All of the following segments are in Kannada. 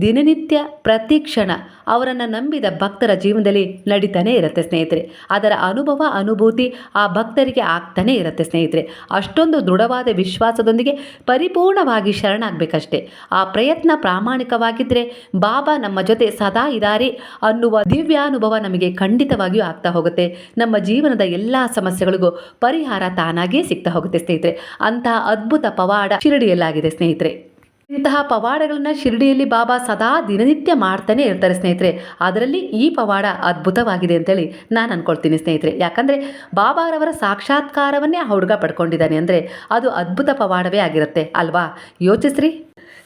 ದಿನನಿತ್ಯ ಪ್ರತಿ ಕ್ಷಣ ಅವರನ್ನು ನಂಬಿದ ಭಕ್ತರ ಜೀವನದಲ್ಲಿ ನಡೀತಾನೆ ಇರುತ್ತೆ ಸ್ನೇಹಿತರೆ. ಅದರ ಅನುಭವ, ಅನುಭೂತಿ ಆ ಭಕ್ತರಿಗೆ ಆಗ್ತಾನೆ ಇರುತ್ತೆ ಸ್ನೇಹಿತರೆ. ಅಷ್ಟೊಂದು ದೃಢವಾದ ವಿಶ್ವಾಸದೊಂದಿಗೆ ಪರಿಪೂರ್ಣವಾಗಿ ಶರಣಾಗಬೇಕಷ್ಟೇ. ಆ ಪ್ರಯತ್ನ ಪ್ರಾಮಾಣಿಕವಾಗಿದ್ದರೆ ಬಾಬಾ ನಮ್ಮ ಜೊತೆ ಸದಾ ಇದ್ದಾರೆ ಅನ್ನುವ ದಿವ್ಯಾನುಭವ ನಮಗೆ ಖಂಡಿತವಾಗಿಯೂ ಆಗ್ತಾ ಹೋಗುತ್ತೆ. ನಮ್ಮ ಜೀವನದ ಎಲ್ಲ ಸಮಸ್ಯೆಗಳಿಗೂ ಪರಿಹಾರ ತಾನಾಗಿಯೇ ಸಿಗ್ತಾ ಹೋಗುತ್ತೆ ಸ್ನೇಹಿತರೆ. ಅಂತಹ ಅದ್ಭುತ ಪವಾಡ ಶಿರಡಿಯಲ್ಲಾಗಿದೆ ಸ್ನೇಹಿತರೆ. ಇಂತಹ ಪವಾಡಗಳನ್ನ ಶಿರಡಿಯಲ್ಲಿ ಬಾಬಾ ಸದಾ ದಿನನಿತ್ಯ ಮಾಡ್ತಾನೆ ಇರ್ತಾರೆ ಸ್ನೇಹಿತರೆ. ಅದರಲ್ಲಿ ಈ ಪವಾಡ ಅದ್ಭುತವಾಗಿದೆ ಅಂತೇಳಿ ನಾನು ಅನ್ಕೊಳ್ತೀನಿ ಸ್ನೇಹಿತರೆ. ಯಾಕಂದರೆ ಬಾಬಾರವರ ಸಾಕ್ಷಾತ್ಕಾರವನ್ನೇ ಆ ಹುಡುಗ ಪಡ್ಕೊಂಡಿದ್ದಾನೆ ಅಂದರೆ ಅದು ಅದ್ಭುತ ಪವಾಡವೇ ಆಗಿರುತ್ತೆ, ಅಲ್ವಾ? ಯೋಚಿಸ್ರಿ.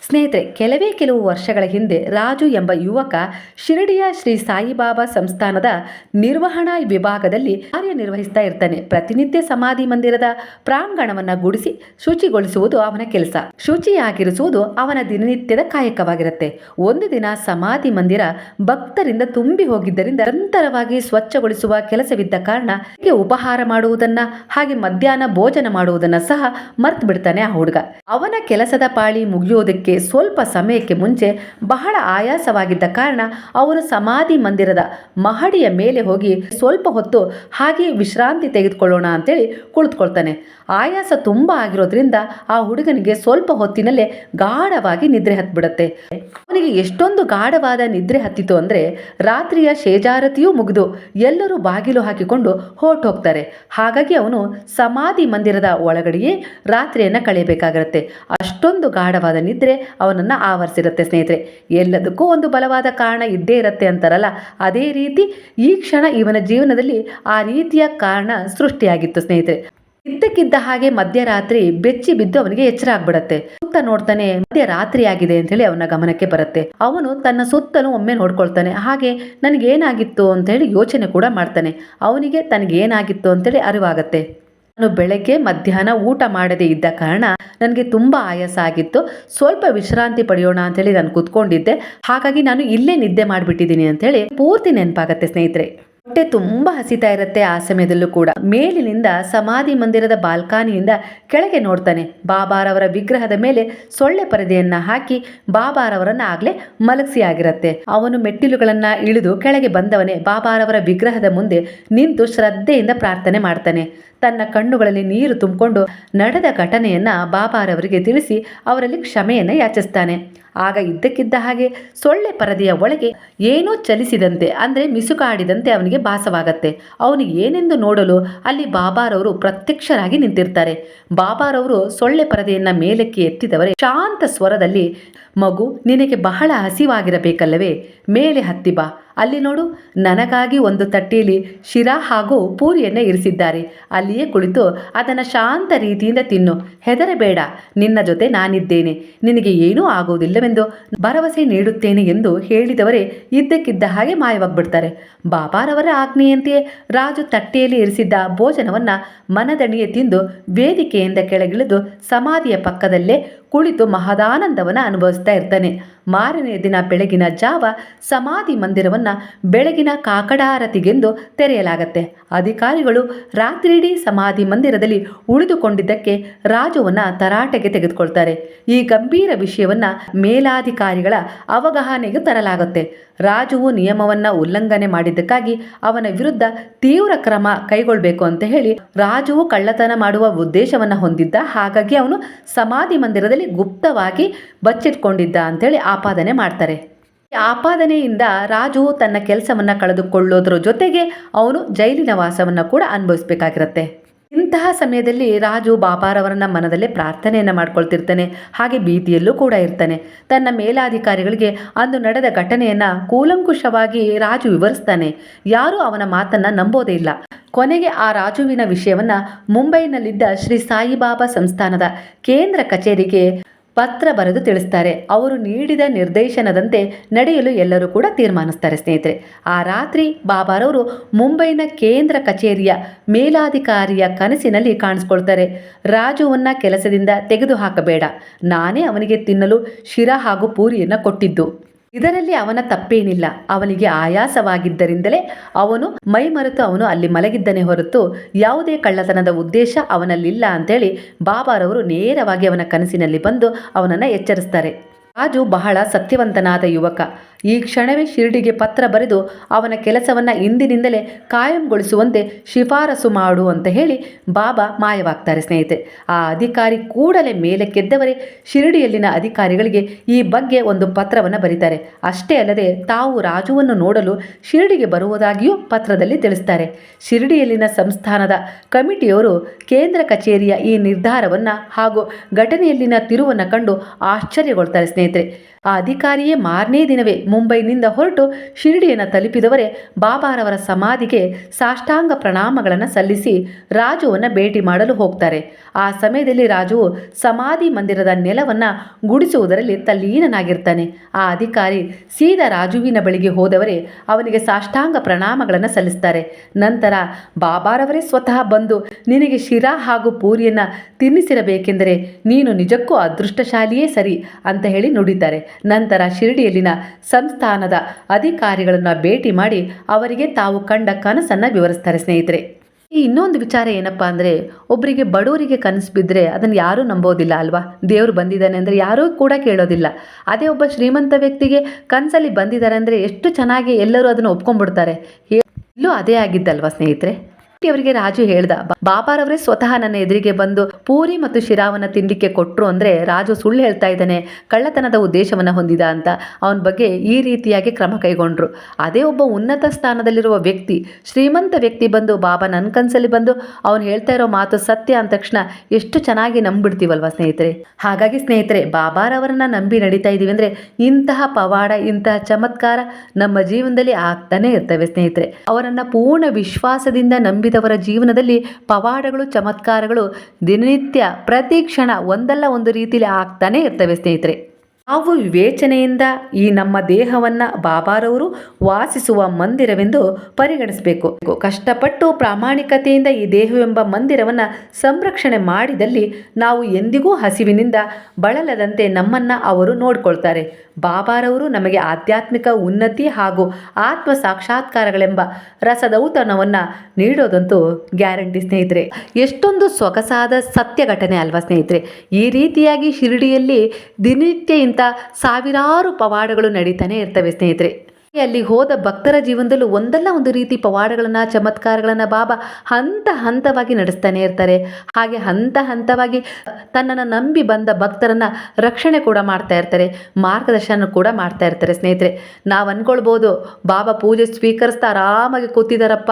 ಸ್ನೇಹಿತರೆ, ಕೆಲವೇ ಕೆಲವು ವರ್ಷಗಳ ಹಿಂದೆ ರಾಜು ಎಂಬ ಯುವಕ ಶಿರಡಿಯ ಶ್ರೀ ಸಾಯಿಬಾಬಾ ಸಂಸ್ಥಾನದ ನಿರ್ವಹಣಾ ವಿಭಾಗದಲ್ಲಿ ಕಾರ್ಯನಿರ್ವಹಿಸ್ತಾ ಇರ್ತಾನೆ. ಪ್ರತಿನಿತ್ಯ ಸಮಾಧಿ ಮಂದಿರದ ಪ್ರಾಂಗಣವನ್ನು ಗುಡಿಸಿ ಶುಚಿಗೊಳಿಸುವುದು ಅವನ ಕೆಲಸ. ಶುಚಿಯಾಗಿರಿಸುವುದು ಅವನ ದಿನನಿತ್ಯದ ಕಾಯಕವಾಗಿರುತ್ತೆ. ಒಂದು ದಿನ ಸಮಾಧಿ ಮಂದಿರ ಭಕ್ತರಿಂದ ತುಂಬಿ ಹೋಗಿದ್ದರಿಂದ ನಿರಂತರವಾಗಿ ಸ್ವಚ್ಛಗೊಳಿಸುವ ಕೆಲಸವಿದ್ದ ಕಾರಣ ಉಪಹಾರ ಮಾಡುವುದನ್ನ, ಹಾಗೆ ಮಧ್ಯಾಹ್ನ ಭೋಜನ ಮಾಡುವುದನ್ನ ಸಹ ಮರ್ತು ಬಿಡ್ತಾನೆ ಆ ಹುಡುಗ. ಅವನ ಕೆಲಸದ ಪಾಳಿ ಸ್ವಲ್ಪ ಸಮಯಕ್ಕೆ ಮುಂಚೆ ಬಹಳ ಆಯಾಸವಾಗಿದ್ದ ಕಾರಣ ಅವರು ಸಮಾಧಿ ಮಂದಿರದ ಮಹಡಿಯ ಮೇಲೆ ಹೋಗಿ ಸ್ವಲ್ಪ ಹೊತ್ತು ಹಾಗೆ ವಿಶ್ರಾಂತಿ ತೆಗೆದುಕೊಳ್ಳೋಣ ಅಂತೇಳಿ ಕುಳಿತುಕೊಳ್ತಾನೆ. ಆಯಾಸ ತುಂಬ ಆಗಿರೋದ್ರಿಂದ ಆ ಹುಡುಗನಿಗೆ ಸ್ವಲ್ಪ ಹೊತ್ತಿನಲ್ಲೇ ಗಾಢವಾಗಿ ನಿದ್ರೆ ಹತ್ಬಿಡುತ್ತೆ. ಅವನಿಗೆ ಎಷ್ಟೊಂದು ಗಾಢವಾದ ನಿದ್ರೆ ಹತ್ತಿತು ಅಂದರೆ ರಾತ್ರಿಯ ಶೇಜಾರತಿಯೂ ಮುಗಿದು ಎಲ್ಲರೂ ಬಾಗಿಲು ಹಾಕಿಕೊಂಡು ಹೊರಟು ಹೋಗ್ತಾರೆ ಹಾಗಾಗಿ ಅವನು ಸಮಾಧಿ ಮಂದಿರದ ಒಳಗಡೆಯೇ ರಾತ್ರಿಯನ್ನು ಕಳೆಯಬೇಕಾಗಿರುತ್ತೆ. ಅಷ್ಟೊಂದು ಗಾಢವಾದ ನಿದ್ರೆ ಅವನನ್ನು ಆವರಿಸಿರುತ್ತೆ, ಸ್ನೇಹಿತರೆ. ಎಲ್ಲದಕ್ಕೂ ಒಂದು ಬಲವಾದ ಕಾರಣ ಇದ್ದೇ ಇರುತ್ತೆ ಅಂತಾರಲ್ಲ? ಅದೇ ರೀತಿ ಈ ಕ್ಷಣ ಇವನ ಜೀವನದಲ್ಲಿ ಆ ರೀತಿಯ ಕಾರಣ ಸೃಷ್ಟಿಯಾಗಿತ್ತು, ಸ್ನೇಹಿತರೆ. ಇದ್ದಕ್ಕಿದ್ದ ಹಾಗೆ ಮಧ್ಯರಾತ್ರಿ ಬೆಚ್ಚಿ ಬಿದ್ದು ಅವನಿಗೆ ಎಚ್ಚರ ಆಗ್ಬಿಡತ್ತೆ. ಸುತ್ತ ನೋಡ್ತಾನೆ ಮಧ್ಯರಾತ್ರಿ ಆಗಿದೆ ಅಂತ ಹೇಳಿ ಅವನ ಗಮನಕ್ಕೆ ಬರುತ್ತೆ. ಅವನು ತನ್ನ ಸುತ್ತಲೂ ಒಮ್ಮೆ ನೋಡ್ಕೊಳ್ತಾನೆ. ಹಾಗೆ ನನಗೇನಾಗಿತ್ತು ಅಂತ ಹೇಳಿ ಯೋಚನೆ ಕೂಡ ಮಾಡ್ತಾನೆ. ಅವನಿಗೆ ತನಗೇನಾಗಿತ್ತು ಅಂತೇಳಿ ಅರಿವಾಗತ್ತೆ. ನಾನು ಬೆಳಗ್ಗೆ ಮಧ್ಯಾಹ್ನ ಊಟ ಮಾಡದೇ ಇದ್ದ ಕಾರಣ ನನಗೆ ತುಂಬ ಆಯಾಸ ಆಗಿತ್ತು. ಸ್ವಲ್ಪ ವಿಶ್ರಾಂತಿ ಪಡೆಯೋಣ ಅಂತೇಳಿ ನಾನು ಕೂತ್ಕೊಂಡಿದ್ದೆ. ಹಾಗಾಗಿ ನಾನು ಇಲ್ಲೇ ನಿದ್ದೆ ಮಾಡಿಬಿಟ್ಟಿದ್ದೀನಿ ಅಂತೇಳಿ ಪೂರ್ತಿ ನೆನಪಾಗತ್ತೆ ಸ್ನೇಹಿತರೆ. ಹೊಟ್ಟೆ ತುಂಬ ಹಸಿತಾ ಇರುತ್ತೆ ಆ ಸಮಯದಲ್ಲೂ ಕೂಡ. ಮೇಲಿನಿಂದ ಸಮಾಧಿ ಮಂದಿರದ ಬಾಲ್ಕಾನಿಯಿಂದ ಕೆಳಗೆ ನೋಡ್ತಾನೆ. ಬಾಬಾರವರ ವಿಗ್ರಹದ ಮೇಲೆ ಸೊಳ್ಳೆ ಪರದೆಯನ್ನ ಹಾಕಿ ಬಾಬಾರವರನ್ನ ಆಗ್ಲೇ ಮಲಗಿಸಿ ಆಗಿರತ್ತೆ. ಅವನು ಮೆಟ್ಟಿಲುಗಳನ್ನ ಇಳಿದು ಕೆಳಗೆ ಬಂದವನೇ ಬಾಬಾರವರ ವಿಗ್ರಹದ ಮುಂದೆ ನಿಂತು ಶ್ರದ್ಧೆಯಿಂದ ಪ್ರಾರ್ಥನೆ ಮಾಡ್ತಾನೆ. ತನ್ನ ಕಣ್ಣುಗಳಲ್ಲಿ ನೀರು ತುಂಬಿಕೊಂಡು ನಡೆದ ಘಟನೆಯನ್ನ ಬಾಬಾರವರಿಗೆ ತಿಳಿಸಿ ಅವರಲ್ಲಿ ಕ್ಷಮೆಯನ್ನು ಯಾಚಿಸ್ತಾನೆ. ಆಗ ಇದ್ದಕ್ಕಿದ್ದ ಹಾಗೆ ಸೊಳ್ಳೆ ಪರದೆಯ ಒಳಗೆ ಏನೋ ಚಲಿಸಿದಂತೆ, ಅಂದರೆ ಮಿಸುಕಾಡಿದಂತೆ ಅವನಿಗೆ ಭಾಸವಾಗತ್ತೆ. ಅವನು ಏನೆಂದು ನೋಡಲು ಅಲ್ಲಿ ಬಾಬಾರವರು ಪ್ರತ್ಯಕ್ಷರಾಗಿ ನಿಂತಿರ್ತಾರೆ. ಬಾಬಾರವರು ಸೊಳ್ಳೆ ಪರದೆಯನ್ನ ಮೇಲಕ್ಕೆ ಎತ್ತಿದವರೇ. ಶಾಂತ ಸ್ವರದಲ್ಲಿ, ಮಗು, ನಿನಗೆ ಬಹಳ ಹಸಿವಾಗಿರಬೇಕಲ್ಲವೇ? ಮೇಲೆ ಹತ್ತಿ ಬಾ. ಅಲ್ಲಿ ನೋಡು, ನನಗಾಗಿ ಒಂದು ತಟ್ಟೆಯಲ್ಲಿ ಶಿರಾ ಹಾಗೂ ಪೂರಿಯನ್ನೇ ಇರಿಸಿದ್ದಾರೆ. ಅಲ್ಲಿಯೇ ಕುಳಿತು ಅದನ್ನು ಶಾಂತ ರೀತಿಯಿಂದ ತಿನ್ನು. ಹೆದರಬೇಡ, ನಿನ್ನ ಜೊತೆ ನಾನಿದ್ದೇನೆ. ನಿನಗೆ ಏನೂ ಆಗುವುದಿಲ್ಲವೆಂದು ಭರವಸೆ ನೀಡುತ್ತೇನೆ ಎಂದು ಹೇಳಿದವರೇ ಇದ್ದಕ್ಕಿದ್ದ ಹಾಗೆ ಮಾಯವಾಗ್ಬಿಡ್ತಾರೆ. ಬಾಬಾರವರ ಆಜ್ಞೆಯಂತೆಯೇ ರಾಜು ತಟ್ಟೆಯಲ್ಲಿ ಇರಿಸಿದ್ದ ಭೋಜನವನ್ನು ಮನದಣಿಯೇ ತಿಂದು ವೇದಿಕೆಯಿಂದ ಕೆಳಗಿಳಿದು ಸಮಾಧಿಯ ಪಕ್ಕದಲ್ಲೇ ಕುಳಿತು ಮಹದಾನಂದವನ್ನು ಅನುಭವಿಸ್ತಾ ಇರ್ತಾನೆ. ಮಾರನೆಯ ದಿನ ಬೆಳಗಿನ ಜಾವ ಸಮಾಧಿ ಮಂದಿರವನ್ನು ಬೆಳಗಿನ ಕಾಕಡಾರತಿಗೆಂದು ತೆರೆಯಲಾಗತ್ತೆ. ಅಧಿಕಾರಿಗಳು ರಾತ್ರಿಯಿಡೀ ಸಮಾಧಿ ಮಂದಿರದಲ್ಲಿ ಉಳಿದುಕೊಂಡಿದ್ದಕ್ಕೆ ರಾಜುವನ್ನ ತರಾಟೆಗೆ ತೆಗೆದುಕೊಳ್ತಾರೆ. ಈ ಗಂಭೀರ ವಿಷಯವನ್ನ ಮೇಲಾಧಿಕಾರಿಗಳ ಅವಗಾಹನೆಗೆ ತರಲಾಗುತ್ತೆ. ರಾಜುವು ನಿಯಮವನ್ನ ಉಲ್ಲಂಘನೆ ಮಾಡಿದ್ದಕ್ಕಾಗಿ ಅವನ ವಿರುದ್ಧ ತೀವ್ರ ಕ್ರಮ ಕೈಗೊಳ್ಳಬೇಕು ಅಂತ ಹೇಳಿ ರಾಜುವು ಕಳ್ಳತನ ಮಾಡುವ ಉದ್ದೇಶವನ್ನ ಹೊಂದಿದ್ದ ಹಾಗಾಗಿ ಅವನು ಸಮಾಧಿ ಮಂದಿರದಲ್ಲಿ ಗುಪ್ತವಾಗಿ ಬಚ್ಚಿಟ್ಕೊಂಡಿದ್ದ ಅಂತೇಳಿ ಆಪಾದನೆ ಮಾಡ್ತಾರೆ. ಆಪಾದನೆಯಿಂದ ರಾಜು ತನ್ನ ಕೆಲಸವನ್ನ ಕಳೆದುಕೊಳ್ಳೋದ್ರ ಜೊತೆಗೆ ಅವನು ಜೈಲಿನ ವಾಸವನ್ನ ಕೂಡ ಅನುಭವಿಸ್ಬೇಕಾಗಿರುತ್ತೆ. ಇಂತಹ ಸಮಯದಲ್ಲಿ ರಾಜು ಬಾಬಾರವರನ್ನ ಮನದಲ್ಲೇ ಪ್ರಾರ್ಥನೆಯನ್ನು ಮಾಡ್ಕೊಳ್ತಿರ್ತಾನೆ, ಹಾಗೆ ಭೀತಿಯಲ್ಲೂ ಕೂಡ ಇರ್ತಾನೆ. ತನ್ನ ಮೇಲಾಧಿಕಾರಿಗಳಿಗೆ ಅಂದು ನಡೆದ ಘಟನೆಯನ್ನ ಕೂಲಂಕುಷವಾಗಿ ರಾಜು ವಿವರಿಸ್ತಾನೆ. ಯಾರೂ ಅವನ ಮಾತನ್ನ ನಂಬೋದೇ ಇಲ್ಲ. ಕೊನೆಗೆ ಆ ರಾಜುವಿನ ವಿಷಯವನ್ನ ಮುಂಬೈನಲ್ಲಿದ್ದ ಶ್ರೀ ಸಾಯಿಬಾಬಾ ಸಂಸ್ಥಾನದ ಕೇಂದ್ರ ಕಚೇರಿಗೆ ಪತ್ರ ಬರೆದು ತಿಳಿಸ್ತಾರೆ. ಅವರು ನೀಡಿದ ನಿರ್ದೇಶನದಂತೆ ನಡೆಯಲು ಎಲ್ಲರೂ ಕೂಡ ತೀರ್ಮಾನಿಸ್ತಾರೆ ಸ್ನೇಹಿತರೆ. ಆ ರಾತ್ರಿ ಬಾಬಾರವರು ಮುಂಬೈನ ಕೇಂದ್ರ ಕಚೇರಿಯ ಮೇಲಾಧಿಕಾರಿಯ ಕನಸಿನಲ್ಲಿ ಕಾಣಿಸ್ಕೊಳ್ತಾರೆ. ರಾಜುವನ್ನ ಕೆಲಸದಿಂದ ತೆಗೆದುಹಾಕಬೇಡ. ನಾನೇ ಅವನಿಗೆ ತಿನ್ನಲು ಶಿರ ಹಾಗೂ ಪೂರಿಯನ್ನು ಕೊಟ್ಟಿದ್ದು. ಇದರಲ್ಲಿ ಅವನ ತಪ್ಪೇನಿಲ್ಲ. ಅವನಿಗೆ ಆಯಾಸವಾಗಿದ್ದರಿಂದಲೇ ಅವನು ಮೈಮರೆತು ಅವನು ಅಲ್ಲಿ ಮಲಗಿದ್ದನೇ ಹೊರತು ಯಾವುದೇ ಕಳ್ಳತನದ ಉದ್ದೇಶ ಅವನಲ್ಲಿಲ್ಲ ಅಂತೇಳಿ ಬಾಬಾರವರು ನೇರವಾಗಿ ಅವನ ಕನಸಿನಲ್ಲಿ ಬಂದು ಅವನನ್ನು ಎಚ್ಚರಿಸ್ತಾರೆ. ರಾಜು ಬಹಳ ಸತ್ಯವಂತನಾದ ಯುವಕ. ಈ ಕ್ಷಣವೇ ಶಿರ್ಡಿಗೆ ಪತ್ರ ಬರೆದು ಅವನ ಕೆಲಸವನ್ನು ಇಂದಿನಿಂದಲೇ ಕಾಯಂಗೊಳಿಸುವಂತೆ ಶಿಫಾರಸು ಮಾಡು ಅಂತ ಹೇಳಿ ಬಾಬಾ ಮಾಯವಾಗ್ತಾರೆ ಸ್ನೇಹಿತೆ ಆ ಅಧಿಕಾರಿ ಕೂಡಲೇ ಮೇಲಕ್ಕೆದ್ದವರೇ ಶಿರಡಿಯಲ್ಲಿನ ಅಧಿಕಾರಿಗಳಿಗೆ ಈ ಬಗ್ಗೆ ಒಂದು ಪತ್ರವನ್ನು ಬರೀತಾರೆ. ಅಷ್ಟೇ ಅಲ್ಲದೆ ತಾವು ರಾಜುವನ್ನು ನೋಡಲು ಶಿರಡಿಗೆ ಬರುವುದಾಗಿಯೂ ಪತ್ರದಲ್ಲಿ ತಿಳಿಸ್ತಾರೆ. ಶಿರಡಿಯಲ್ಲಿನ ಸಂಸ್ಥಾನದ ಕಮಿಟಿಯವರು ಕೇಂದ್ರ ಕಚೇರಿಯ ಈ ನಿರ್ಧಾರವನ್ನು ಹಾಗೂ ಘಟನೆಯಲ್ಲಿನ ತಿರುವನ್ನು ಕಂಡು ಆಶ್ಚರ್ಯಗೊಳ್ತಾರೆ ಸ್ನೇಹಿತರೆ. ಆ ಅಧಿಕಾರಿಯೇ ಮಾರನೇ ದಿನವೇ ಮುಂಬೈನಿಂದ ಹೊರಟು ಶಿರಡಿಯನ್ನು ತಲುಪಿದವರೇ ಬಾಬಾರವರ ಸಮಾಧಿಗೆ ಸಾಷ್ಟಾಂಗ ಪ್ರಣಾಮಗಳನ್ನು ಸಲ್ಲಿಸಿ ರಾಜುವನ್ನು ಭೇಟಿ ಮಾಡಲು ಹೋಗ್ತಾರೆ. ಆ ಸಮಯದಲ್ಲಿ ರಾಜುವು ಸಮಾಧಿ ಮಂದಿರದ ನೆಲವನ್ನು ಗುಡಿಸುವುದರಲ್ಲಿ ತಲ್ಲೀನನಾಗಿರ್ತಾನೆ. ಆ ಅಧಿಕಾರಿ ಸೀದಾ ರಾಜುವಿನ ಬಳಿಗೆ ಹೋದವರೇ ಅವನಿಗೆ ಸಾಷ್ಟಾಂಗ ಪ್ರಣಾಮಗಳನ್ನು ಸಲ್ಲಿಸ್ತಾರೆ. ನಂತರ ಬಾಬಾರವರೇ ಸ್ವತಃ ಬಂದು, ನಿನಗೆ ಶಿರಾ ಹಾಗೂ ಪೂರಿಯನ್ನು ತಿನ್ನಿಸಿರಬೇಕೆಂದರೆ ನೀನು ನಿಜಕ್ಕೂ ಅದೃಷ್ಟಶಾಲಿಯೇ ಸರಿ ಅಂತ ಹೇಳಿ ನುಡಿತಾರೆ. ನಂತರ ಶಿರಡಿಯಲ್ಲಿನ ಸಂಸ್ಥಾನದ ಅಧಿಕಾರಿಗಳನ್ನು ಭೇಟಿ ಮಾಡಿ ಅವರಿಗೆ ತಾವು ಕಂಡ ಕನಸನ್ನು ವಿವರಿಸ್ತಾರೆ ಸ್ನೇಹಿತರೆ. ಈ ಇನ್ನೊಂದು ವಿಚಾರ ಏನಪ್ಪ ಅಂದರೆ ಒಬ್ಬರಿಗೆ ಬಡವರಿಗೆ ಕನಸು ಬಿದ್ದರೆ ಅದನ್ನು ಯಾರೂ ನಂಬೋದಿಲ್ಲ ಅಲ್ವಾ? ದೇವರು ಬಂದಿದ್ದಾನೆ ಅಂದರೆ ಯಾರೂ ಕೂಡ ಕೇಳೋದಿಲ್ಲ. ಅದೇ ಒಬ್ಬ ಶ್ರೀಮಂತ ವ್ಯಕ್ತಿಗೆ ಕನಸಲ್ಲಿ ಬಂದಿದ್ದಾರೆ ಅಂದರೆ ಎಷ್ಟು ಚೆನ್ನಾಗಿ ಎಲ್ಲರೂ ಅದನ್ನು ಒಪ್ಕೊಂಡ್ಬಿಡ್ತಾರೆ. ಇಲ್ಲೂ ಅದೇ ಆಗಿದ್ದಲ್ವಾ ಸ್ನೇಹಿತರೆ? ಅವರಿಗೆ ರಾಜು ಹೇಳ್ದ ಬಾಬಾರವರೇ ಸ್ವತಃ ನನ್ನ ಎದುರಿಗೆ ಬಂದು ಪೂರಿ ಮತ್ತು ಶಿರಾವನ್ನ ತಿನ್ಲಿಕ್ಕೆ ಕೊಟ್ಟರು ಅಂದ್ರೆ ರಾಜು ಸುಳ್ಳು ಹೇಳ್ತಾ ಇದ್ದಾನೆ, ಕಳ್ಳತನದ ಉದ್ದೇಶವನ್ನ ಹೊಂದಿದ ಅಂತ. ಅವನ ಬಗ್ಗೆ ಈ ರೀತಿಯಾಗಿ ಕ್ರಮ ಕೈಗೊಂಡ್ರು. ಅದೇ ಒಬ್ಬ ಉನ್ನತ ಸ್ಥಾನದಲ್ಲಿರುವ ವ್ಯಕ್ತಿ, ಶ್ರೀಮಂತ ವ್ಯಕ್ತಿ ಬಂದು ಬಾಬಾ ನನ್ನ ಕನಸಲ್ಲಿ ಬಂದು ಅವನು ಹೇಳ್ತಾ ಇರೋ ಮಾತು ಸತ್ಯ ಅಂದ ತಕ್ಷಣ ಎಷ್ಟು ಚೆನ್ನಾಗಿ ನಂಬಿಡ್ತೀವಲ್ವಾ ಸ್ನೇಹಿತರೆ? ಹಾಗಾಗಿ ಸ್ನೇಹಿತರೆ ಬಾಬಾರವರನ್ನ ನಂಬಿ ನಡೀತಾ ಇದೀವಿ ಅಂದ್ರೆ ಇಂತಹ ಪವಾಡ, ಇಂತಹ ಚಮತ್ಕಾರ ನಮ್ಮ ಜೀವನದಲ್ಲಿ ಆಗ್ತಾನೆ ಇರ್ತವೆ ಸ್ನೇಹಿತರೆ. ಅವರನ್ನ ಪೂರ್ಣ ವಿಶ್ವಾಸದಿಂದ ನಂಬಿದವರ ಜೀವನದಲ್ಲಿ ಪವಾಡಗಳು, ಚಮತ್ಕಾರಗಳು ದಿನನಿತ್ಯ ಪ್ರತಿ ಕ್ಷಣ ಒಂದಲ್ಲ ಒಂದು ರೀತಿಯಲ್ಲಿ ಆಗ್ತಾನೆ ಇರ್ತವೆ ಸ್ನೇಹಿತರೆ. ನಾವು ವಿವೇಚನೆಯಿಂದ ಈ ನಮ್ಮ ದೇಹವನ್ನು ಬಾಬಾರವರು ವಾಸಿಸುವ ಮಂದಿರವೆಂದು ಪರಿಗಣಿಸಬೇಕು. ಕಷ್ಟಪಟ್ಟು ಪ್ರಾಮಾಣಿಕತೆಯಿಂದ ಈ ದೇಹವೆಂಬ ಮಂದಿರವನ್ನು ಸಂರಕ್ಷಣೆ ಮಾಡಿದಲ್ಲಿ ನಾವು ಎಂದಿಗೂ ಹಸಿವಿನಿಂದ ಬಳಲದಂತೆ ನಮ್ಮನ್ನು ಅವರು ನೋಡ್ಕೊಳ್ತಾರೆ. ಬಾಬಾರವರು ನಮಗೆ ಆಧ್ಯಾತ್ಮಿಕ ಉನ್ನತಿ ಹಾಗೂ ಆತ್ಮ ಸಾಕ್ಷಾತ್ಕಾರಗಳೆಂಬ ರಸದೌತಣವನ್ನು ನೀಡೋದಂತೂ ಗ್ಯಾರಂಟಿ ಸ್ನೇಹಿತರೆ. ಎಷ್ಟೊಂದು ಸೊಗಸಾದ ಸತ್ಯ ಘಟನೆ ಅಲ್ವಾ ಸ್ನೇಹಿತರೆ? ಈ ರೀತಿಯಾಗಿ ಶಿರಡಿಯಲ್ಲಿ ದಿನನಿತ್ಯ ಇಂಥ ಸಾವಿರಾರು ಪವಾಡಗಳು ನಡೀತಾನೆ ಇರ್ತವೆ ಸ್ನೇಹಿತರೆ. ಅಲ್ಲಿ ಹೋದ ಭಕ್ತರ ಜೀವನದಲ್ಲೂ ಒಂದಲ್ಲ ಒಂದು ರೀತಿ ಪವಾಡಗಳನ್ನು, ಚಮತ್ಕಾರಗಳನ್ನು ಬಾಬಾ ಹಂತ ಹಂತವಾಗಿ ನಡೆಸ್ತಾನೆ ಇರ್ತಾರೆ. ಹಾಗೆ ಹಂತ ಹಂತವಾಗಿ ತನ್ನನ್ನು ನಂಬಿ ಬಂದ ಭಕ್ತರನ್ನು ರಕ್ಷಣೆ ಕೂಡ ಮಾಡ್ತಾ ಇರ್ತಾರೆ, ಮಾರ್ಗದರ್ಶನ ಕೂಡ ಮಾಡ್ತಾ ಇರ್ತಾರೆ ಸ್ನೇಹಿತರೆ. ನಾವು ಅಂದ್ಕೊಳ್ಬೋದು ಬಾಬಾ ಪೂಜೆ ಸ್ವೀಕರಿಸ್ತಾ ಆರಾಮಾಗಿ ಕೂತಿದಾರಪ್ಪ.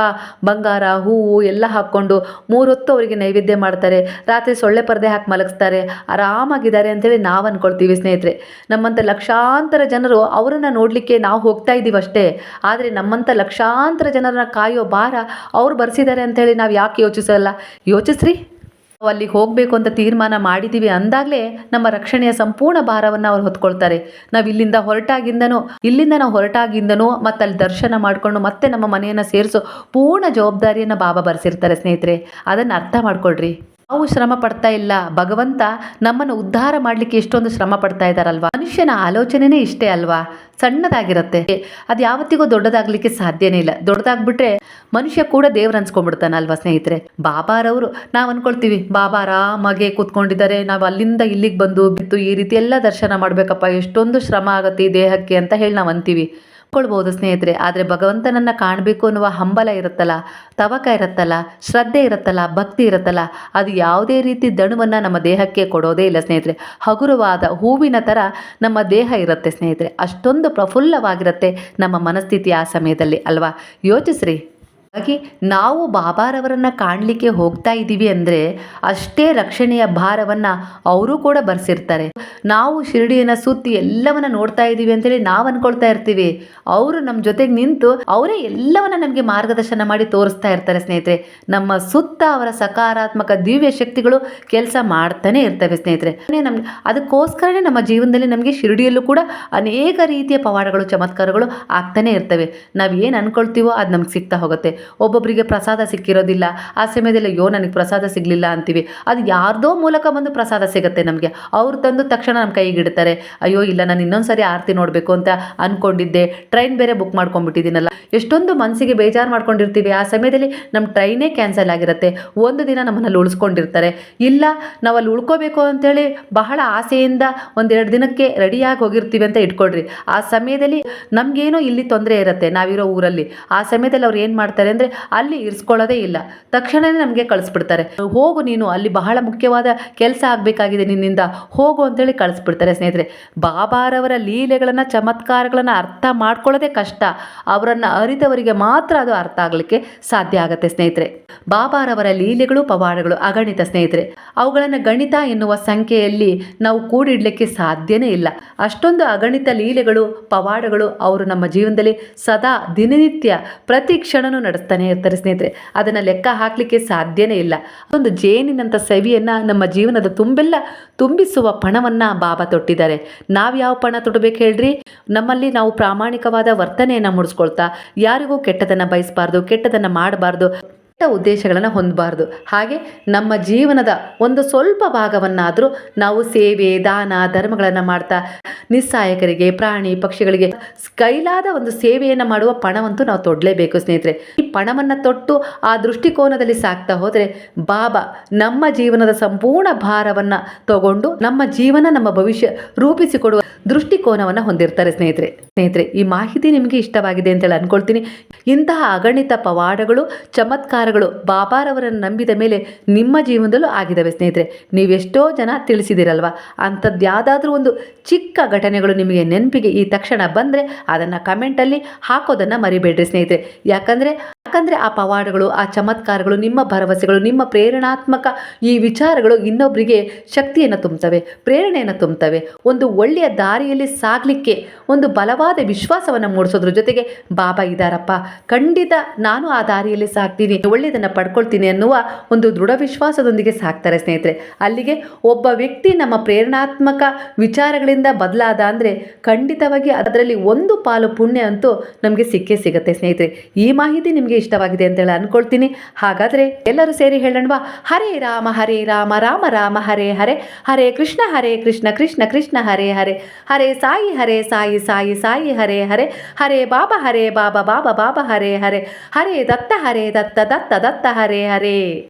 ಬಂಗಾರ, ಹೂವು ಎಲ್ಲ ಹಾಕ್ಕೊಂಡು ಮೂರೊತ್ತು ಅವರಿಗೆ ನೈವೇದ್ಯ ಮಾಡ್ತಾರೆ. ರಾತ್ರಿ ಸೊಳ್ಳೆ ಪರದೆ ಹಾಕಿ ಮಲಗಿಸ್ತಾರೆ. ಆರಾಮಾಗಿದ್ದಾರೆ ಅಂತೇಳಿ ನಾವು ಅನ್ಕೊಳ್ತೀವಿ ಸ್ನೇಹಿತರೆ. ನಮ್ಮಂಥ ಲಕ್ಷಾಂತರ ಜನರು ಅವರನ್ನು ನೋಡಲಿಕ್ಕೆ ನಾವು ಹೋಗ್ತಾ ಅಷ್ಟೇ ಆದರೆ ನಮ್ಮಂಥ ಲಕ್ಷಾಂತರ ಜನರನ್ನ ಕಾಯೋ ಭಾರ ಅವ್ರು ಬರ್ಸಿದ್ದಾರೆ ಅಂತೇಳಿ ನಾವು ಯಾಕೆ ಯೋಚಿಸಲ್ಲ? ಯೋಚಿಸ್ರಿ. ನಾವು ಅಲ್ಲಿಗೆ ಹೋಗಬೇಕು ಅಂತ ತೀರ್ಮಾನ ಮಾಡಿದ್ದೀವಿ ಅಂದಾಗಲೇ ನಮ್ಮ ರಕ್ಷಣೆಯ ಸಂಪೂರ್ಣ ಭಾರವನ್ನು ಅವ್ರು ಹೊತ್ಕೊಳ್ತಾರೆ. ನಾವು ಇಲ್ಲಿಂದ ಹೊರಟಾಗಿಂದನೂ, ಇಲ್ಲಿಂದ ನಾವು ಹೊರಟಾಗಿಂದನೂ ಮತ್ತು ಅಲ್ಲಿ ದರ್ಶನ ಮಾಡಿಕೊಂಡು ಮತ್ತೆ ನಮ್ಮ ಮನೆಯನ್ನು ಸೇರಿಸೋ ಪೂರ್ಣ ಜವಾಬ್ದಾರಿಯನ್ನು ಬಾಬಾ ಬರೆಸಿರ್ತಾರೆ ಸ್ನೇಹಿತರೆ. ಅದನ್ನು ಅರ್ಥ ಮಾಡ್ಕೊಳ್ರಿ. ನಾವು ಶ್ರಮ ಪಡ್ತಾ ಇಲ್ಲ. ಭಗವಂತ ನಮ್ಮನ್ನು ಉದ್ಧಾರ ಮಾಡಲಿಕ್ಕೆ ಎಷ್ಟೊಂದು ಶ್ರಮ ಪಡ್ತಾ ಇದ್ದಾರಲ್ವಾ? ಮನುಷ್ಯನ ಆಲೋಚನೆನೇ ಇಷ್ಟೇ ಅಲ್ವಾ? ಸಣ್ಣದಾಗಿರುತ್ತೆ. ಅದು ಯಾವತ್ತಿಗೂ ದೊಡ್ಡದಾಗ್ಲಿಕ್ಕೆ ಸಾಧ್ಯನೇ ಇಲ್ಲ. ದೊಡ್ಡದಾಗ್ಬಿಟ್ರೆ ಮನುಷ್ಯ ಕೂಡ ದೇವ್ರು ಅನ್ಸ್ಕೊಂಡ್ಬಿಡ್ತಾನಲ್ವಾ ಸ್ನೇಹಿತರೆ? ಬಾಬಾರವರು, ನಾವು ಅನ್ಕೊಳ್ತೀವಿ, ಬಾಬಾ ಆರಾಮಾಗೆ ಕೂತ್ಕೊಂಡಿದ್ದಾರೆ. ನಾವು ಅಲ್ಲಿಂದ ಇಲ್ಲಿಗೆ ಬಂದು ಬಿತ್ತು ಈ ರೀತಿ ಎಲ್ಲ ದರ್ಶನ ಮಾಡಬೇಕಪ್ಪ. ಎಷ್ಟೊಂದು ಶ್ರಮ ಆಗುತ್ತೆ ದೇಹಕ್ಕೆ ಅಂತ ಹೇಳಿ ನಾವು ಅಂತೀವಿ. ಕೊಳ್ಬೋದು ಸ್ನೇಹಿತರೆ, ಆದರೆ ಭಗವಂತನನ್ನು ಕಾಣಬೇಕು ಅನ್ನುವ ಹಂಬಲ ಇರುತ್ತಲ್ಲ, ತವಕ ಇರುತ್ತಲ್ಲ, ಶ್ರದ್ಧೆ ಇರುತ್ತಲ್ಲ, ಭಕ್ತಿ ಇರುತ್ತಲ್ಲ, ಅದು ಯಾವುದೇ ರೀತಿ ದಣುವನ್ನು ನಮ್ಮ ದೇಹಕ್ಕೆ ಕೊಡೋದೇ ಇಲ್ಲ ಸ್ನೇಹಿತರೆ. ಹಗುರವಾದ ಹೂವಿನ ಥರ ನಮ್ಮ ದೇಹ ಇರುತ್ತೆ ಸ್ನೇಹಿತರೆ. ಅಷ್ಟೊಂದು ಪ್ರಫುಲ್ಲವಾಗಿರುತ್ತೆ ನಮ್ಮ ಮನಸ್ಥಿತಿ ಆ ಸಮಯದಲ್ಲಿ, ಅಲ್ವಾ? ಯೋಚಿಸ್ರಿ. ಹಾಗೆ ನಾವು ಬಾಬಾರವರನ್ನು ಕಾಣಲಿಕ್ಕೆ ಹೋಗ್ತಾ ಇದ್ದೀವಿ ಅಂದರೆ ಅಷ್ಟೇ ರಕ್ಷಣೆಯ ಭಾರವನ್ನು ಅವರು ಕೂಡ ಬರೆಸಿರ್ತಾರೆ. ನಾವು ಶಿರಡಿಯನ್ನು ಸುತ್ತಿ ಎಲ್ಲವನ್ನ ನೋಡ್ತಾ ಇದ್ದೀವಿ ಅಂತೇಳಿ ನಾವು ಅನ್ಕೊಳ್ತಾ ಇರ್ತೀವಿ. ಅವರು ನಮ್ಮ ಜೊತೆಗೆ ನಿಂತು ಅವರೇ ಎಲ್ಲವನ್ನ ನಮಗೆ ಮಾರ್ಗದರ್ಶನ ಮಾಡಿ ತೋರಿಸ್ತಾ ಇರ್ತಾರೆ ಸ್ನೇಹಿತರೆ. ನಮ್ಮ ಸುತ್ತ ಅವರ ಸಕಾರಾತ್ಮಕ ದಿವ್ಯ ಶಕ್ತಿಗಳು ಕೆಲಸ ಮಾಡ್ತಾನೆ ಇರ್ತವೆ ಸ್ನೇಹಿತರೆ. ನಮ್ಗೆ ಅದಕ್ಕೋಸ್ಕರನೇ ನಮ್ಮ ಜೀವನದಲ್ಲಿ ನಮಗೆ ಶಿರಡಿಯಲ್ಲೂ ಕೂಡ ಅನೇಕ ರೀತಿಯ ಪವಾಡಗಳು, ಚಮತ್ಕಾರಗಳು ಆಗ್ತಾನೆ ಇರ್ತವೆ. ನಾವು ಏನು ಅನ್ಕೊಳ್ತೀವೋ ಅದು ನಮ್ಗೆ ಸಿಗ್ತಾ ಹೋಗುತ್ತೆ. ಒಬ್ಬೊಬ್ಬರಿಗೆ ಪ್ರಸಾದ ಸಿಕ್ಕಿರೋದಿಲ್ಲ. ಆ ಸಮಯದಲ್ಲಿ ಅಯ್ಯೋ, ನನಗೆ ಪ್ರಸಾದ ಸಿಗಲಿಲ್ಲ ಅಂತೀವಿ. ಅದು ಯಾರ್ದೋ ಮೂಲಕ ಬಂದು ಪ್ರಸಾದ ಸಿಗುತ್ತೆ ನಮಗೆ. ಅವ್ರು ತಂದು ತಕ್ಷಣ ನಮ್ಮ ಕೈಗೆ ಇಡ್ತಾರೆ. ಅಯ್ಯೋ, ಇಲ್ಲ, ನಾನು ಇನ್ನೊಂದು ಸಾರಿ ಆರತಿ ನೋಡಬೇಕು ಅಂತ ಅಂದ್ಕೊಂಡಿದ್ದೆ ಟ್ರೈನ್ ಬೇರೆ ಬುಕ್ ಮಾಡ್ಕೊಂಡ್ಬಿಟ್ಟಿದ್ದೀನಲ್ಲ. ಎಷ್ಟೊಂದು ಮನಸ್ಸಿಗೆ ಬೇಜಾರು ಮಾಡ್ಕೊಂಡಿರ್ತೀವಿ. ಆ ಸಮಯದಲ್ಲಿ ನಮ್ಮ ಟ್ರೈನೇ ಕ್ಯಾನ್ಸಲ್ ಆಗಿರುತ್ತೆ. ಒಂದು ದಿನ ನಮ್ಮನ್ನಲ್ಲಿ ಉಳಿಸ್ಕೊಂಡಿರ್ತಾರೆ. ಇಲ್ಲ ನಾವು ಅಲ್ಲಿ ಉಳ್ಕೋಬೇಕು ಅಂತೇಳಿ ಬಹಳ ಆಸೆಯಿಂದ ಒಂದೆರಡು ದಿನಕ್ಕೆ ರೆಡಿಯಾಗಿ ಹೋಗಿರ್ತೀವಿ ಅಂತ ಇಟ್ಕೊಳ್ರಿ. ಆ ಸಮಯದಲ್ಲಿ ನಮಗೇನೋ ಇಲ್ಲಿ ತೊಂದರೆ ಇರುತ್ತೆ. ನಾವಿರೋ ಊರಲ್ಲಿ. ಆ ಸಮಯದಲ್ಲಿ ಅವ್ರು ಏನು ಮಾಡ್ತಾರೆ? ಅಂದರೆ ಅಲ್ಲಿ ಇರಿಸ್ಕೊಳ್ಳೋದೇ ಇಲ್ಲ. ತಕ್ಷಣವೇ ನಮಗೆ ಕಳಿಸ್ಬಿಡ್ತಾರೆ. ಹೋಗು ನೀನು, ಅಲ್ಲಿ ಬಹಳ ಮುಖ್ಯವಾದ ಕೆಲಸ ಆಗಬೇಕಾಗಿದೆ ನಿನ್ನಿಂದ. ಹೋಗು ಅಂತೇಳಿ ಕಳಿಸ್ಬಿಡ್ತಾರೆ ಸ್ನೇಹಿತರೆ. ಬಾಬಾರವರ ಲೀಲೆಗಳನ್ನು, ಚಮತ್ಕಾರಗಳನ್ನು ಅರ್ಥ ಮಾಡ್ಕೊಳ್ಳೋದೇ ಕಷ್ಟ. ಅವರನ್ನು ಅರಿತವರಿಗೆ ಮಾತ್ರ ಅದು ಅರ್ಥ ಆಗಲಿಕ್ಕೆ ಸಾಧ್ಯ ಆಗುತ್ತೆ ಸ್ನೇಹಿತರೆ. ಬಾಬಾರವರ ಲೀಲೆಗಳು, ಪವಾಡಗಳು ಅಗಣಿತ ಸ್ನೇಹಿತರೆ. ಅವುಗಳನ್ನು ಗಣಿತ ಎನ್ನುವ ಸಂಖ್ಯೆಯಲ್ಲಿ ನಾವು ಕೂಡಿಡ್ಲಿಕ್ಕೆ ಸಾಧ್ಯನೇ ಇಲ್ಲ. ಅಷ್ಟೊಂದು ಅಗಣಿತ ಲೀಲೆಗಳು, ಪವಾಡಗಳು ಅವರು ನಮ್ಮ ಜೀವನದಲ್ಲಿ ಸದಾ ದಿನನಿತ್ಯ ಪ್ರತಿ ಕ್ಷಣನೂ ನಡೆಸ್ತಾನೆ ಇರ್ತಾರೆ ಸ್ನೇಹಿತರೆ. ಅದನ್ನು ಲೆಕ್ಕ ಹಾಕಲಿಕ್ಕೆ ಸಾಧ್ಯನೇ ಇಲ್ಲ. ಒಂದು ಜೇನಿನಂಥ ಸವಿಯನ್ನು ನಮ್ಮ ಜೀವನದ ತುಂಬೆಲ್ಲ ತುಂಬಿಸುವ ಪಣವನ್ನು ಬಾಬಾ ತೊಟ್ಟಿದ್ದಾರೆ. ನಾವು ಯಾವ ಪಣ ತೊಡಬೇಕು ಹೇಳ್ರಿ? ನಮ್ಮಲ್ಲಿ ನಾವು ಪ್ರಾಮಾಣಿಕವಾದ ವರ್ತನೆಯನ್ನು ಮುಡಿಸ್ಕೊಳ್ತಾ, ಯಾರಿಗೂ ಕೆಟ್ಟದನ್ನು ಬಯಸಬಾರ್ದು, ಕೆಟ್ಟದನ್ನು ಮಾಡಬಾರ್ದು ಕೆಟ್ಟ ಉದ್ದೇಶಗಳನ್ನು ಹೊಂದಬಾರ್ದು. ಹಾಗೆ ನಮ್ಮ ಜೀವನದ ಒಂದು ಸ್ವಲ್ಪ ಭಾಗವನ್ನಾದರೂ ನಾವು ಸೇವೆ, ದಾನ, ಧರ್ಮಗಳನ್ನು ಮಾಡ್ತಾ ನಿಸ್ಸಹಾಯಕರಿಗೆ ಪ್ರಾಣಿ, ಪಕ್ಷಿಗಳಿಗೆ ಕೈಲಾದ ಒಂದು ಸೇವೆಯನ್ನು ಮಾಡುವ ಪಣವಂತೂ ನಾವು ತೊಡಲೇಬೇಕು ಸ್ನೇಹಿತರೆ. ಈ ಪಣವನ್ನು ತೊಟ್ಟು ಆ ದೃಷ್ಟಿಕೋನದಲ್ಲಿ ಸಾಕ್ತಾ ಹೋದರೆ ಬಾಬಾ ನಮ್ಮ ಜೀವನದ ಸಂಪೂರ್ಣ ಭಾರವನ್ನು ತಗೊಂಡು ನಮ್ಮ ಜೀವನ ನಮ್ಮ ಭವಿಷ್ಯ ರೂಪಿಸಿಕೊಡುವ ದೃಷ್ಟಿಕೋನವನ್ನು ಹೊಂದಿರ್ತಾರೆ ಸ್ನೇಹಿತರೆ. ಸ್ನೇಹಿತರೆ, ಈ ಮಾಹಿತಿ ನಿಮಗೆ ಇಷ್ಟವಾಗಿದೆ ಅಂತೇಳಿ ಅನ್ಕೊಳ್ತೀನಿ. ಇಂತಹ ಅಗಣಿತ ಪವಾಡಗಳು, ಚಮತ್ಕಾರಗಳು ಬಾಬಾರವರನ್ನು ನಂಬಿದ ಮೇಲೆ ನಿಮ್ಮ ಜೀವನದಲ್ಲೂ ಆಗಿದ್ದಾವೆ ಸ್ನೇಹಿತರೆ. ನೀವೆಷ್ಟೋ ಜನ ತಿಳಿಸಿದಿರಲ್ವ? ಅಂಥದ್ದು ಯಾವುದಾದ್ರೂ ಒಂದು ಚಿಕ್ಕ ಘಟನೆಗಳು ನಿಮಗೆ ನೆನಪಿಗೆ ಈ ತಕ್ಷಣ ಬಂದರೆ ಅದನ್ನು ಕಮೆಂಟಲ್ಲಿ ಹಾಕೋದನ್ನು ಮರಿಬೇಡ್ರಿ ಸ್ನೇಹಿತರೆ. ಯಾಕಂದರೆ ಯಾಕಂದರೆ ಆ ಪವಾಡಗಳು, ಆ ಚಮತ್ಕಾರಗಳು, ನಿಮ್ಮ ಭರವಸೆಗಳು, ನಿಮ್ಮ ಪ್ರೇರಣಾತ್ಮಕ ಈ ವಿಚಾರಗಳು ಇನ್ನೊಬ್ಬರಿಗೆ ಶಕ್ತಿಯನ್ನು ತುಂಬುತ್ತವೆ, ಪ್ರೇರಣೆಯನ್ನು ತುಂಬುತ್ತವೆ. ಒಂದು ಒಳ್ಳೆಯ ದಾರಿಯಲ್ಲಿ ಸಾಗಲಿಕ್ಕೆ, ಒಂದು ಬಲವಾದ ವಿಶ್ವಾಸವನ್ನು ಮೂಡಿಸೋದ್ರ ಜೊತೆಗೆ, ಬಾಬಾ ಇದ್ದಾರಪ್ಪ ಖಂಡಿತ ನಾನು ಆ ದಾರಿಯಲ್ಲಿ ಸಾಗ್ತೀನಿ, ಒಳ್ಳೆಯದನ್ನು ಪಡ್ಕೊಳ್ತೀನಿ ಅನ್ನುವ ಒಂದು ದೃಢ ವಿಶ್ವಾಸದೊಂದಿಗೆ ಸಾಕ್ತಾರೆ ಸ್ನೇಹಿತರೆ. ಅಲ್ಲಿಗೆ ಒಬ್ಬ ವ್ಯಕ್ತಿ ನಮ್ಮ ಪ್ರೇರಣಾತ್ಮಕ ವಿಚಾರಗಳಿಂದ ಬದಲಾದ ಅಂದರೆ ಖಂಡಿತವಾಗಿ ಅದರಲ್ಲಿ ಒಂದು ಪಾಲು ಪುಣ್ಯ ಅಂತೂ ನಮಗೆ ಸಿಕ್ಕೇ ಸಿಗುತ್ತೆ ಸ್ನೇಹಿತರೆ. ಈ ಮಾಹಿತಿ ನಿಮಗೆ ಇಷ್ಟವಾಗಿದೆ ಅಂತೇಳಿ ಅನ್ಕೊಳ್ತೀನಿ. ಹಾಗಾದರೆ ಎಲ್ಲರೂ ಸೇರಿ ಹೇಳೋಣವಾ? ಹರೇ ರಾಮ ಹರೇ ರಾಮ ರಾಮ ರಾಮ, ಹರೇ ಹರೇ. ಹರೇ ಕೃಷ್ಣ ಹರೇ ಕೃಷ್ಣ ಕೃಷ್ಣ ಕೃಷ್ಣ, ಹರೇ ಹರೇ. ಹರೇ ಸಾಯಿ ಹರೇ ಸಾಯಿ ಸಾಯಿ ಸಾಯಿ, ಹರೇ ಹರೇ. ಹರೇ ಬಾಬಾ ಹರೇ ಬಾಬಾ ಬಾಬಾ ಬಾಬಾ, ಹರೇ ಹರೇ. ಹರೇ ದತ್ತ ಹರೇ ದತ್ತ ದತ್ತ ದತ್ತ, ಹರೇ ಹರೇ.